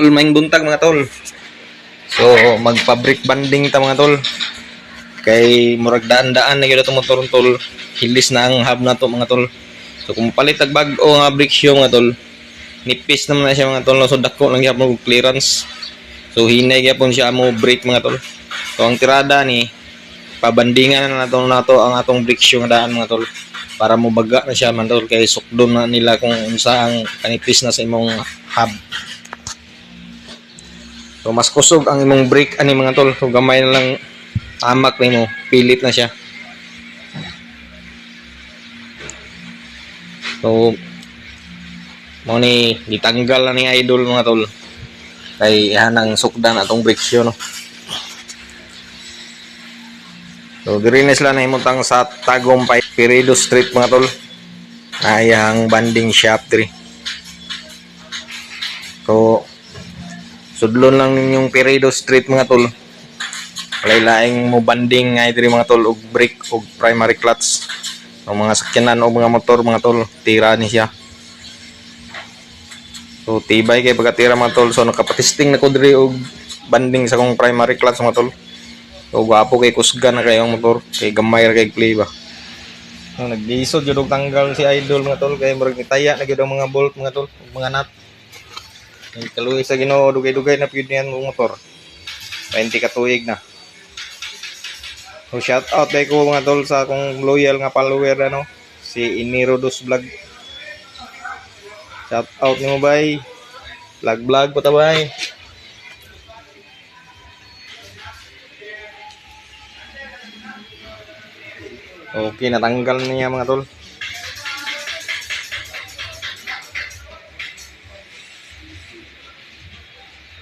Tol, maing buntag mga tol. So, magpa-brick banding ta mga tol. Kay murag daan-daan na gyud ato motor tol. Hilis na ang hub na to mga tol. So, kung palit ag bag-o nga brick shoe mga tol, nipis naman na siya mga tol. So, dako lang gyapon og clearance. So, hinay gyapon siya mo brake mga tol. So, ang tirada ni pabandingan na nato nato ang atong brick shoe nga daan mga tol para mo baga na siya man tol kay sukdon na nila kung unsa ang kanipis na sa imong hub So mas kusog ang imong brake ani mga tol. So gamay na lang tamak nimo, pilit na siya. So mo ni ditanggal na ni idol mga tol. Kay hanang sukdan atong brake shoe no. So diri na sila nahimutang sa Tagumpay Peredo Street mga tol. Ayang banding shop diri. So Sudlon lang ninyong Peredo Street mga tol. Lain-laing mo banding nga diri mga tol og brake og primary clutch. Ang mga sakyanan o mga motor mga tol, tira ni siya. So tibay kay pagkatira mga tol. So nakapatisting na ko diri og banding sa kong primary clutch mga tol. So gwapo kay kusgan na kayong motor, kay gamay ra kay play ba. So nagdisod jud og tanggal si idol mga tol kay murag nitaya na gyud ang mga bolt mga tol, mga nut. Yung kaluwi sa Ginoo dugay-dugay na pyud niyan mong motor. 20 ka tuig na. So shout out kay ko mga tol sa akong loyal nga follower ano si Iniro Dos Vlog. Shout out nimo bay. Vlog vlog po ta bay. Okay, natanggal na niya mga tol.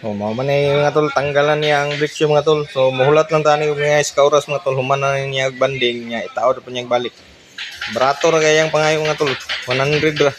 Oh, mao man mga tol tanggalan niya ang shoe mga tol. So muhulat lang tani og mga iskauras mga tol human na niya banding niya itaod pa niya balik. Brato ra kayang pangayo mga tol. 100 ra.